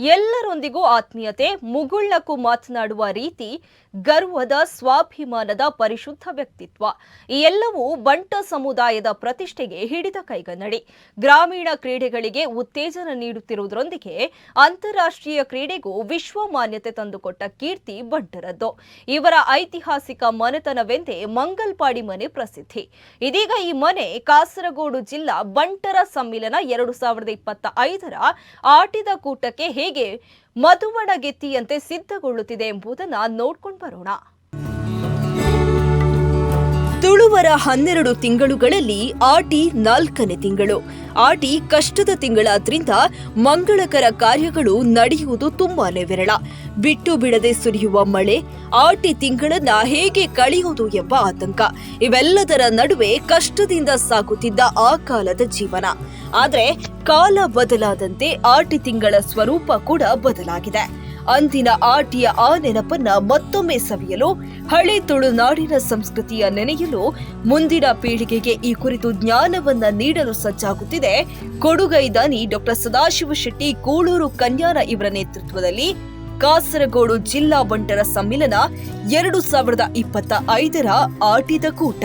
ಎಲ್ಲರೊಂದಿಗೂ ಆತ್ಮೀಯತೆ, ಮುಗುಳ್ನಕ್ಕೂ ಮಾತನಾಡುವ ರೀತಿ, ಗರ್ವದ ಸ್ವಾಭಿಮಾನದ ಪರಿಶುದ್ಧ ವ್ಯಕ್ತಿತ್ವ. ಈ ಎಲ್ಲವೂ ಬಂಟ ಸಮುದಾಯದ ಪ್ರತಿಷ್ಠೆಗೆ ಹಿಡಿದ ಕೈಗನ್ನಡಿ. ಗ್ರಾಮೀಣ ಕ್ರೀಡೆಗಳಿಗೆ ಉತ್ತೇಜನ ನೀಡುತ್ತಿರುವುದರೊಂದಿಗೆ ಅಂತಾರಾಷ್ಟ್ರೀಯ ಕ್ರೀಡೆಗೂ ವಿಶ್ವ ಮಾನ್ಯತೆ ತಂದುಕೊಟ್ಟ ಕೀರ್ತಿ ಬಂಟರದ್ದು. ಇವರ ಐತಿಹಾಸಿಕ ಮನೆತನವೆಂದೇ ಮಂಗಲ್ಪಾಡಿ ಮನೆ ಪ್ರಸಿದ್ಧಿ. ಇದೀಗ ಈ ಮನೆ ಕಾಸರಗೋಡು ಜಿಲ್ಲಾ ಬಂಟರ ಸಮ್ಮಿಲನ ಎರಡು ಸಾವಿರದ ಇಪ್ಪತ್ತ ಐದರ ಆಟಿದ ಕೂಟಕ್ಕೆ ಹೇಗೆ ಮಧುವಣಗೆತ್ತಿಯಂತೆ ಸಿದ್ಧಗೊಳ್ಳುತ್ತಿದೆ ಎಂಬುದನ್ನ ನೋಡ್ಕೊಂಡು ಬರೋಣ. ತುಳುವರ ಹನ್ನೆರಡು ತಿಂಗಳುಗಳಲ್ಲಿ ಆಟಿ ನಾಲ್ಕನೇ ತಿಂಗಳು. ಆಟಿ ಕಷ್ಟದ ತಿಂಗಳಾದ್ರಿಂದ ಮಂಗಳಕರ ಕಾರ್ಯಗಳು ನಡೆಯುವುದು ತುಂಬಾನೇ ವಿರಳ. ಬಿಟ್ಟು ಬಿಡದೆ ಸುರಿಯುವ ಮಳೆ, ಆಟಿ ತಿಂಗಳನ್ನ ಹೇಗೆ ಕಳೆಯುವುದು ಎಂಬ ಆತಂಕ. ಇವೆಲ್ಲದರ ನಡುವೆ ಕಷ್ಟದಿಂದ ಸಾಗುತ್ತಿದ್ದ ಆ ಕಾಲದ ಜೀವನ. ಆದರೆ ಕಾಲ ಬದಲಾದಂತೆ ಆಟಿ ತಿಂಗಳ ಸ್ವರೂಪ ಕೂಡ ಬದಲಾಗಿದೆ. ಅಂದಿನ ಆಟಿಯ ಆ ನೆನಪನ್ನ ಮತ್ತೊಮ್ಮೆ ಸವಿಯಲು ಹಳೆ ತುಳುನಾಡಿನ ಸಂಸ್ಕೃತಿಯ ನೆನೆಯಲು ಮುಂದಿನ ಪೀಳಿಗೆಗೆ ಈ ಕುರಿತು ಜ್ಞಾನವನ್ನ ನೀಡಲು ಸಜ್ಜಾಗುತ್ತಿದೆ. ಕೊಡುಗೈದಾನಿ ಡಾಕ್ಟರ್ ಸದಾಶಿವ ಶೆಟ್ಟಿ ಕೂಳೂರು ಕನ್ಯಾನ ಇವರ ನೇತೃತ್ವದಲ್ಲಿ ಕಾಸರಗೋಡು ಜಿಲ್ಲಾ ಬಂಟರ ಸಮ್ಮಿಲನ ಎರಡು ಸಾವಿರದ ಇಪ್ಪತ್ತ ಐದರ ಆಟಿದ ಕೂಟ.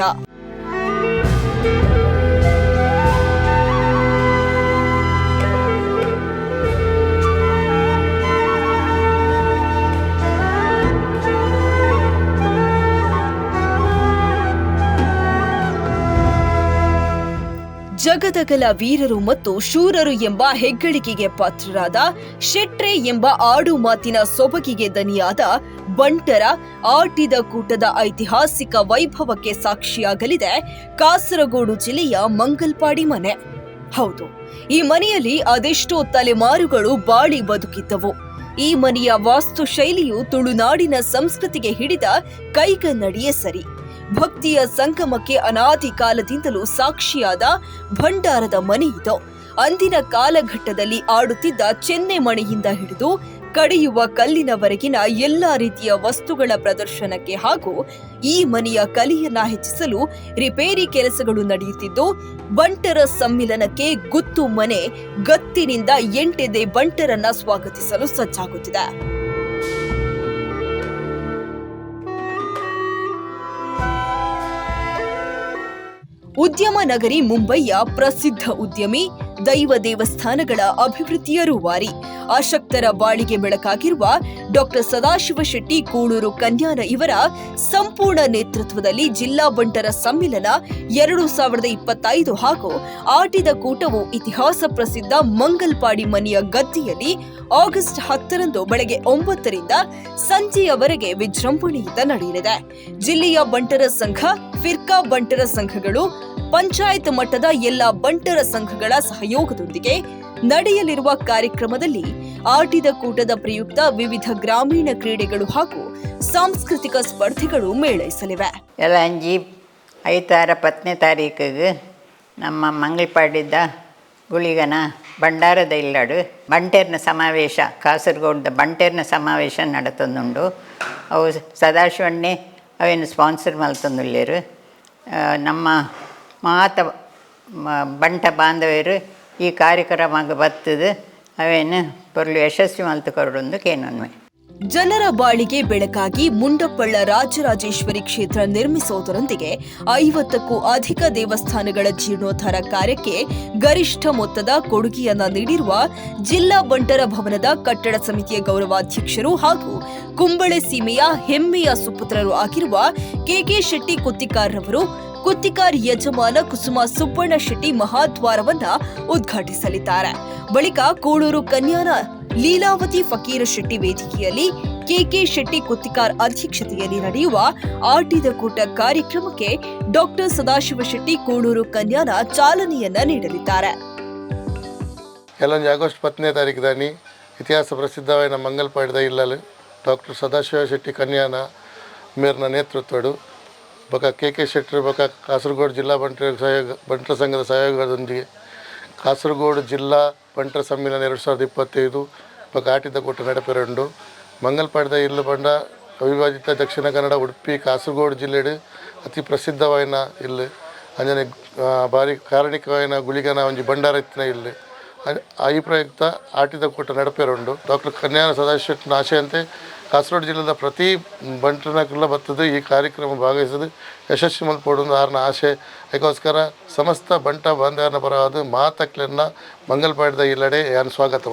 ಜಗದಗಲ ವೀರರು ಮತ್ತು ಶೂರರು ಎಂಬ ಹೆಗ್ಗಳಿಕೆಗೆ ಪಾತ್ರರಾದ ಶೆಟ್ರೆ ಎಂಬ ಆಡು ಮಾತಿನ ಸೊಬಗಿಗೆ ದನಿಯಾದ ಬಂಟರ ಆಟಿದ ಕೂಟದ ಐತಿಹಾಸಿಕ ವೈಭವಕ್ಕೆ ಸಾಕ್ಷಿಯಾಗಲಿದೆ ಕಾಸರಗೋಡು ಜಿಲ್ಲೆಯ ಮಂಗಲ್ಪಾಡಿ ಮನೆ. ಹೌದು, ಈ ಮನೆಯಲ್ಲಿ ಅದೆಷ್ಟೋ ತಲೆಮಾರುಗಳು ಬಾಳಿ ಬದುಕಿದ್ದವು. ಈ ಮನೆಯ ವಾಸ್ತು ಶೈಲಿಯು ತುಳುನಾಡಿನ ಸಂಸ್ಕೃತಿಗೆ ಹಿಡಿದ ಕೈಗನ್ನಡಿಯೇ ಸರಿ. ಭಕ್ತಿಯ ಸಂಗಮಕ್ಕೆ ಅನಾದಿ ಕಾಲದಿಂದಲೂ ಸಾಕ್ಷಿಯಾದ ಭಂಡಾರದ ಮನೆ ಇದು. ಅಂದಿನ ಕಾಲಘಟ್ಟದಲ್ಲಿ ಆಡುತ್ತಿದ್ದ ಚೆನ್ನೆ ಮಣೆಯಿಂದ ಹಿಡಿದು ಕಡಿಯುವ ಕಲ್ಲಿನವರೆಗಿನ ಎಲ್ಲಾ ರೀತಿಯ ವಸ್ತುಗಳ ಪ್ರದರ್ಶನಕ್ಕೆ ಹಾಗೂ ಈ ಮನೆಯ ಕಲಿಯನ್ನ ಹೆಚ್ಚಿಸಲು ರಿಪೇರಿ ಕೆಲಸಗಳು ನಡೆಯುತ್ತಿದ್ದು, ಬಂಟರ ಸಮ್ಮಿಲನಕ್ಕೆ ಗುತ್ತು ಮನೆ ಗತ್ತಿನಿಂದ ಎಂಟೆದೆ ಬಂಟರನ್ನ ಸ್ವಾಗತಿಸಲು ಸಜ್ಜಾಗುತ್ತಿದೆ. ಉದ್ಯಮ ನಗರಿ ಮುಂಬೈಯ ಪ್ರಸಿದ್ಧ ಉದ್ಯಮಿ, ದೈವ ದೇವಸ್ಥಾನಗಳ ಅಭಿವೃದ್ಧಿಯ ರೂವಾರಿ. ಅಶಕ್ತರ ಬಾಳಿಗೆ ಬೆಳಕಾಗಿರುವ ಡಾಕ್ಟರ್ ಸದಾಶಿವ ಶೆಟ್ಟಿ, ಕೂಳೂರು ಕನ್ಯಾನ ಇವರ ಸಂಪೂರ್ಣ ನೇತೃತ್ವದಲ್ಲಿ ಜಿಲ್ಲಾ ಬಂಟರ ಸಮ್ಮಿಲನ ಎರಡು ಸಾವಿರದ ಇಪ್ಪತ್ತೈದು ಹಾಗೂ ಆಟಿದ ಕೂಟವು ಇತಿಹಾಸ ಪ್ರಸಿದ್ಧ ಮಂಗಲ್ಪಾಡಿ ಮನೆಯ ಗದ್ದೆಯಲ್ಲಿ ಆಗಸ್ಟ್ ಹತ್ತರಂದು ಬೆಳಗ್ಗೆ ಒಂಬತ್ತರಿಂದ ಸಂಜೆಯವರೆಗೆ ವಿಜೃಂಭಣೆಯಿಂದ ನಡೆಯಲಿದೆ. ಜಿಲ್ಲೆಯ ಬಂಟರ ಸಂಘ, ಫಿರ್ಕಾ ಬಂಟರ ಸಂಘಗಳು ಪಂಚಾಯತ್ ಮಟ್ಟದ ಎಲ್ಲ ಬಂಟರ ಸಂಘಗಳ ಸಹಯೋಗದೊಂದಿಗೆ ನಡೆಯಲಿರುವ ಕಾರ್ಯಕ್ರಮದಲ್ಲಿ ಆಟಿದ ಕೂಟದ ಪ್ರಯುಕ್ತ ವಿವಿಧ ಗ್ರಾಮೀಣ ಕ್ರೀಡೆಗಳು ಹಾಗೂ ಸಾಂಸ್ಕೃತಿಕ ಸ್ಪರ್ಧೆಗಳು ಮೇಳೈಸಲಿವೆ. ಅಂಜಿ ಐತಾರ ಪತ್ನೇ ತಾರೀಕಿಗೆ ನಮ್ಮ ಮಂಗಳಪಾಡಿದ್ದ ಗುಳಿಗನ ಭಂಡಾರದ ಇಲ್ಲಾಡು ಬಂಟೇರ್ನ ಸಮಾವೇಶ, ಕಾಸರಗೋಡ್ದ ಬಂಟೇರ್ನ ಸಮಾವೇಶ ನಡತಂದುಂಡು. ಅವು ಸದಾಶಿವಣ್ಣೆ ಅವೇನು ಸ್ಪಾನ್ಸರ್ ಮಲ್ತಂದುಳ್ಳೇರು ನಮ್ಮ ಮಾತ ಬಂಟ ಬಾಂಧವ್ಯರು ಈ ಕಾರ್ಯಕ್ರಮಕ್ಕೆ ಬರ್ತದೆ. ಅವೇನು ಪೊರ್ಲು ಯಶಸ್ವಿ ಮಲ್ತುಕೊಂಡು ಕೇನನ್ವೆ ಜನರ ಬಾಳಿಗೆ ಬೆಳಕಾಗಿ ಮುಂಡಪ್ಪಳ್ಳ ರಾಜರಾಜೇಶ್ವರಿ ಕ್ಷೇತ್ರ ನಿರ್ಮಿಸುವುದರೊಂದಿಗೆ ಐವತ್ತಕ್ಕೂ ಅಧಿಕ ದೇವಸ್ಥಾನಗಳ ಜೀರ್ಣೋದ್ಧಾರ ಕಾರ್ಯಕ್ಕೆ ಗರಿಷ್ಠ ಮೊತ್ತದ ಕೊಡುಗೆಯನ್ನ ನೀಡಿರುವ ಜಿಲ್ಲಾ ಬಂಟರ ಭವನದ ಕಟ್ಟಡ ಸಮಿತಿಯ ಗೌರವಾಧ್ಯಕ್ಷರು ಹಾಗೂ ಕುಂಬಳೆ ಸೀಮೆಯ ಹೆಮ್ಮೆಯ ಸುಪುತ್ರರು ಆಗಿರುವ ಕೆಕೆ ಶೆಟ್ಟಿ ಕುತ್ತಿಕಾರ್ರವರು ಕುತ್ತಿಕಾರ್ ಯಜಮಾನ ಕುಸುಮ ಸುಬ್ಬಣ್ಣ ಶೆಟ್ಟಿ ಮಹಾದ್ವಾರವನ್ನ ಉದ್ಘಾಟಿಸಲಿದ್ದಾರೆ. ಬಳಿಕ ಕೂಳೂರು ಕನ್ಯಾನ ಲೀಲಾವತಿ ಫಕೀರ ಶೆಟ್ಟಿ ವೇದಿಕೆಯಲ್ಲಿ ಕೆಕೆ ಶೆಟ್ಟಿ ಕುತ್ತಿಕಾರ್ ಅಧ್ಯಕ್ಷತೆಯಲ್ಲಿ ನಡೆಯುವ ಆಟಿದ ಕೂಟ ಕಾರ್ಯಕ್ರಮಕ್ಕೆ ಡಾಕ್ಟರ್ ಸದಾಶಿವ ಶೆಟ್ಟಿ ಕೂಳೂರು ಕನ್ಯಾನ ಚಾಲನೆಯನ್ನ ನೀಡಲಿದ್ದಾರೆ. ಕೆಲವೊಂದು ಆಗಸ್ಟ್ ಹತ್ತನೇ ತಾರೀಕು ದಾನಿ ಇತಿಹಾಸ ಪ್ರಸಿದ್ಧವಾದ ಮಂಗಲ್ಪಾಡಿದ ಇಲ್ಲಲು ಡಾಕ್ಟರ್ ಸದಾಶಿವ ಶೆಟ್ಟಿ ಕನ್ಯಾನ ಮೇರ್ನ ನೇತೃತ್ವಡು ಬೊಕ ಕೆ ಕೆ ಶೆಟ್ಟರ್, ಬಕ ಕಾಸರಗೋಡು ಜಿಲ್ಲಾ ಬಂಟರ ಸಹಯೋಗ, ಬಂಟರ ಸಂಘದ ಸಹಯೋಗದೊಂದಿಗೆ ಕಾಸರಗೋಡು ಜಿಲ್ಲಾ ಬಂಟರ ಸಮ್ಮೇಳನ ಎರಡು ಸಾವಿರದ ಇಪ್ಪತ್ತೈದು ಬಕ ಆಟಿದ ಕೂಟ ನಡೆಪರಂಡು ಮಂಗಲ್ಪಾಡದ ಇಲ್ಲು ಬಂಡ, ಅವಿಭಾಜಿತ ದಕ್ಷಿಣ ಕನ್ನಡ, ಉಡುಪಿ, ಕಾಸರಗೋಡು ಜಿಲ್ಲೆಡೆ ಅತಿ ಪ್ರಸಿದ್ಧವಾಯಿನ ಇಲ್ಲಿ. ಅಂಜನೆ ಭಾರಿ ಕಾರಣಿಕವಾಯಿನ ಗುಳಿಗನ ಒಂಜಿ ಭಂಡಾರ ಇತ್ತಿನ ಇಲ್ಲು. ಈ ಪ್ರಯುಕ್ತ ಆಟಿದ ಕೂಟ ನಡಪೇರುಂಡು ಡಾಕ್ಟರ್ ಕನ್ಯಾನ ಸದಾಶಿವನ ಆಶಯಂತೆ ಕಾಸರಗೋಡು ಜಿಲ್ಲೆಯ ಪ್ರತಿ ಬಂಟನಕ್ಕೆಲ್ಲ ಬರ್ತದೆ ಈ ಕಾರ್ಯಕ್ರಮ ಭಾಗವಹಿಸಿದ ಯಶಸ್ವಿ ಮಲ್ಪೋಡು ಆರನ ಆಶೆ. ಅದಕ್ಕೋಸ್ಕರ ಸಮಸ್ತ ಬಂಟ ಬಾಂಧವನ ಪರವಾದ ಮಾತಕ್ಲೆನ್ನ ಮಂಗಲ್ಪಾಡ್ದ ಇಲ್ಲಡೆ ಯಾನ್ ಸ್ವಾಗತ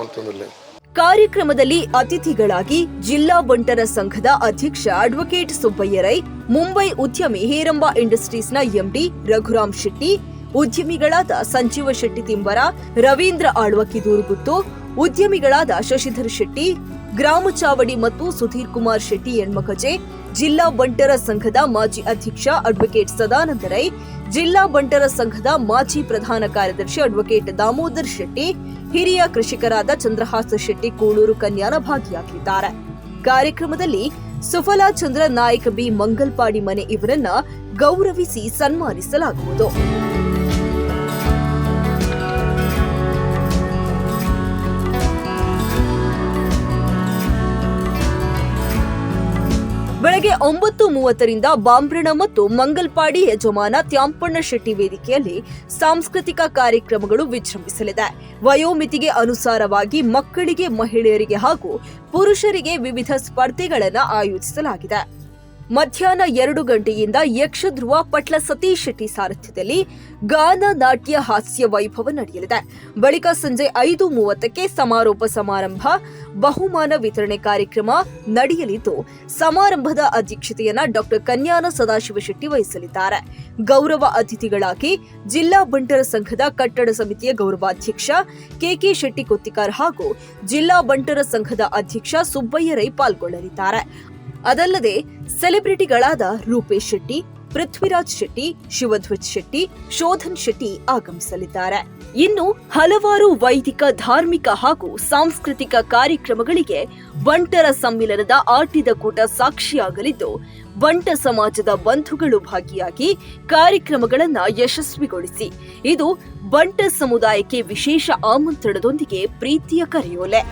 ಕಾರ್ಯಕ್ರಮದಲ್ಲಿ ಅತಿಥಿಗಳಾಗಿ ಜಿಲ್ಲಾ ಬಂಟರ ಸಂಘದ ಅಧ್ಯಕ್ಷ ಅಡ್ವೊಕೇಟ್ ಸುಬ್ಬಯ್ಯ ರೈ, ಮುಂಬೈ ಉದ್ಯಮಿ ಹೇರಂಬ ಇಂಡಸ್ಟ್ರೀಸ್ನ ಎಂಡಿ ರಘುರಾಮ್ ಶೆಟ್ಟಿ ಉದ್ಯಮಿಗಳಾದ ಸಂಜೀವ ಶೆಟ್ಟಿ ತಿಂಬರ, ರವೀಂದ್ರ ಆಳ್ವಕಿ ದೂರುಗುತ್ತು ಉದ್ಯಮಿಗಳಾದ ಶಶಿಧರ್ ಶೆಟ್ಟಿ, ಗ್ರಾಮ ಚಾವಡಿ ಮತ್ತು ಸುಧೀರ್ ಕುಮಾರ್ ಶೆಟ್ಟಿ ಎಣ್ಮಕಜೆ ಜಿಲ್ಲಾ ಬಂಟರ ಸಂಘದ ಮಾಜಿ ಅಧ್ಯಕ್ಷ ಅಡ್ವೊಕೇಟ್ ಸದಾನಂದ ರೈ, ಜಿಲ್ಲಾ ಬಂಟರ ಸಂಘದ ಮಾಜಿ ಪ್ರಧಾನ ಕಾರ್ಯದರ್ಶಿ ಅಡ್ವೊಕೇಟ್ ದಾಮೋದರ್ ಶೆಟ್ಟಿ, ಹಿರಿಯ ಕೃಷಿಕರಾದ ಚಂದ್ರಹಾಸ ಶೆಟ್ಟಿ ಕೂಳೂರು ಕನ್ಯಾನ ಭಾಗಿಯಾಗಿದ್ದಾರೆ. ಕಾರ್ಯಕ್ರಮದಲ್ಲಿ ಸುಫಲಾ ಚಂದ್ರ ನಾಯಕ ಬಿ ಮಂಗಲ್ಪಾಡಿ ಮನೆ ಇವರನ್ನ ಗೌರವಿಸಿ ಸನ್ಮಾನಿಸಲಾಗುವುದು. ಬೆಳಗ್ಗೆ ಒಂಬತ್ತು ಮೂವತ್ತರಿಂದ ಬಾಂಬ್ರಣ ಮತ್ತು ಮಂಗಲ್ಪಾಡಿ ಯಜಮಾನ ತ್ಯಾಂಪಣ್ಣ ಶೆಟ್ಟಿ ವೇದಿಕೆಯಲ್ಲಿ ಸಾಂಸ್ಕೃತಿಕ ಕಾರ್ಯಕ್ರಮಗಳು ವಿಜೃಂಭಿಸಲಿದೆ. ವಯೋಮಿತಿಗೆ ಅನುಸಾರವಾಗಿ ಮಕ್ಕಳಿಗೆ, ಮಹಿಳೆಯರಿಗೆ ಹಾಗೂ ಪುರುಷರಿಗೆ ವಿವಿಧ ಸ್ಪರ್ಧೆಗಳನ್ನು ಆಯೋಜಿಸಲಾಗಿದೆ. ಮಧ್ಯಾಹ್ನ ಎರಡು ಗಂಟೆಯಿಂದ ಯಕ್ಷಧ್ರುವ ಪಟ್ಲ ಸತೀಶ್ ಶೆಟ್ಟಿ ಸಾರಥ್ಯದಲ್ಲಿ ಗಾನ ನಾಟ್ಯ ಹಾಸ್ಯ ವೈಭವ ನಡೆಯಲಿದೆ. ಬಳಿಕ ಸಂಜೆ ಐದು ಮೂವತ್ತಕ್ಕೆ ಸಮಾರೋಪ ಸಮಾರಂಭ, ಬಹುಮಾನ ವಿತರಣೆ ಕಾರ್ಯಕ್ರಮ ನಡೆಯಲಿದ್ದು, ಸಮಾರಂಭದ ಅಧ್ಯಕ್ಷತೆಯನ್ನ ಡಾಕ್ಟರ್ ಕನ್ಯಾನ ಸದಾಶಿವ ಶೆಟ್ಟಿ ವಹಿಸಲಿದ್ದಾರೆ. ಗೌರವ ಅತಿಥಿಗಳಾಗಿ ಜಿಲ್ಲಾ ಬಂಟರ ಸಂಘದ ಕಟ್ಟಡ ಸಮಿತಿಯ ಗೌರವಾಧ್ಯಕ್ಷ ಕೆಕೆ ಶೆಟ್ಟಿ ಕೊತ್ತಿಕಾರ್ ಹಾಗೂ ಜಿಲ್ಲಾ ಬಂಟರ ಸಂಘದ ಅಧ್ಯಕ್ಷ ಸುಬ್ಬಯ್ಯ ರೈ ಪಾಲ್ಗೊಳ್ಳಲಿದ್ದಾರೆ. ಅದಲ್ಲದೆ ಸೆಲೆಬ್ರಿಟಿಗಳಾದ ರೂಪೇಶ್ ಶೆಟ್ಟಿ, ಪೃಥ್ವಿರಾಜ್ ಶೆಟ್ಟಿ, ಶಿವಧ್ವಜ್ ಶೆಟ್ಟಿ, ಶೋಧನ್ ಶೆಟ್ಟಿ ಆಗಮಿಸಲಿದ್ದಾರೆ. ಇನ್ನು ಹಲವಾರು ವೈದಿಕ, ಧಾರ್ಮಿಕ ಹಾಗೂ ಸಾಂಸ್ಕೃತಿಕ ಕಾರ್ಯಕ್ರಮಗಳಿಗೆ ಬಂಟರ ಸಮ್ಮಿಲನದ ಆಟಿದ ಕೂಟ ಸಾಕ್ಷಿಯಾಗಲಿದ್ದು, ಬಂಟ ಸಮಾಜದ ಬಂಧುಗಳು ಭಾಗಿಯಾಗಿ ಕಾರ್ಯಕ್ರಮಗಳನ್ನು ಯಶಸ್ವಿಗೊಳಿಸಿ, ಇದು ಬಂಟ ಸಮುದಾಯಕ್ಕೆ ವಿಶೇಷ ಆಮಂತ್ರಣದೊಂದಿಗೆ ಪ್ರೀತಿಯ ಕರೆಯೋಲೆ.